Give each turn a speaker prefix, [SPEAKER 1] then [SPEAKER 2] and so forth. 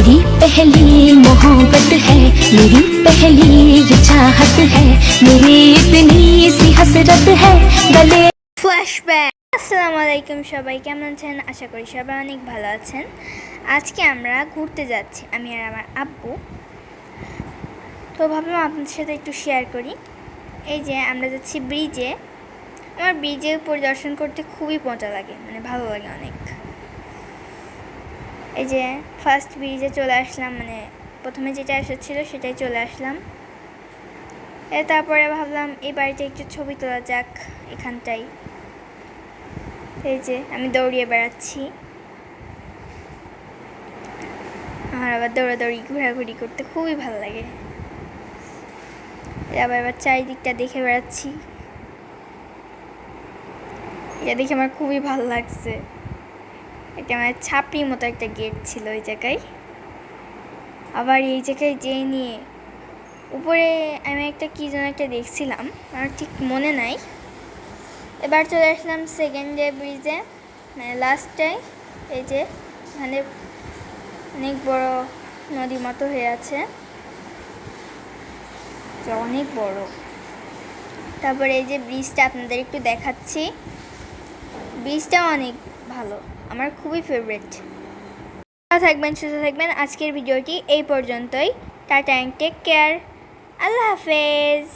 [SPEAKER 1] मेरी पहली मोहब्बत है मेरी पहली ये चाहत है मेरी इतनी सी हसरत है गले
[SPEAKER 2] ফ্ল্যাশব্যাক আসসালামু আলাইকুম সবাই কেমন আছেন আশা করি সবাই অনেক ভালো আছেন আজকে আমরা ঘুরতে যাচ্ছি আমি আর আমার আব্বু তো ভাবলাম আপনাদের সাথে একটু শেয়ার করি এই যে আমরা যাচ্ছি ব্রিজে আমার ব্রিজে পরিদর্শন করতে খুবই মজা লাগে মানে ভালো লাগে অনেক এই যে ফার্স্ট ব্রিজে চলে আসলাম মানে প্রথমে যেটা এসেছিল সেটাই চলে আসলাম। এ তারপরে ভাবলাম এই বাড়িতে একটু ছবি তোলা যাক এখানটাই এই যে আমি দৌড়িয়ে বেড়াচ্ছি। আমার আবার দৌড়াদৌড়ি, ঘোরাঘুরি করতে খুবই ভালো লাগে। আবার আবার চারিদিকটা দেখে বেড়াচ্ছি। এটা দেখে আমার খুবই ভালো লাগছে। একটা মানে ছাপড়ির মতো একটা গেট ছিল ওই জায়গায়। আবার এই জায়গায় যেয়ে নিয়ে উপরে আমি একটা কী যেন একটা দেখছিলাম, আমার ঠিক মনে নাই। এবার চলে আসলাম সেকেন্ড ডে ব্রিজে মানে লাস্টে এই যে মানে অনেক বড় নদী মতো হয়ে আছে। অনেক বড়। তারপরে এই যে ব্রিজটা আপনাদের একটু দেখাচ্ছি। ব্রিজটাও অনেক ভালো, আমার খুবই ফেভারিট ভালো থাকবেন, সুস্থ থাকবেন। আজকের ভিডিওটি এই পর্যন্তই। টাটা অ্যান্ড টেক কেয়ার আল্লাহ হাফেজ।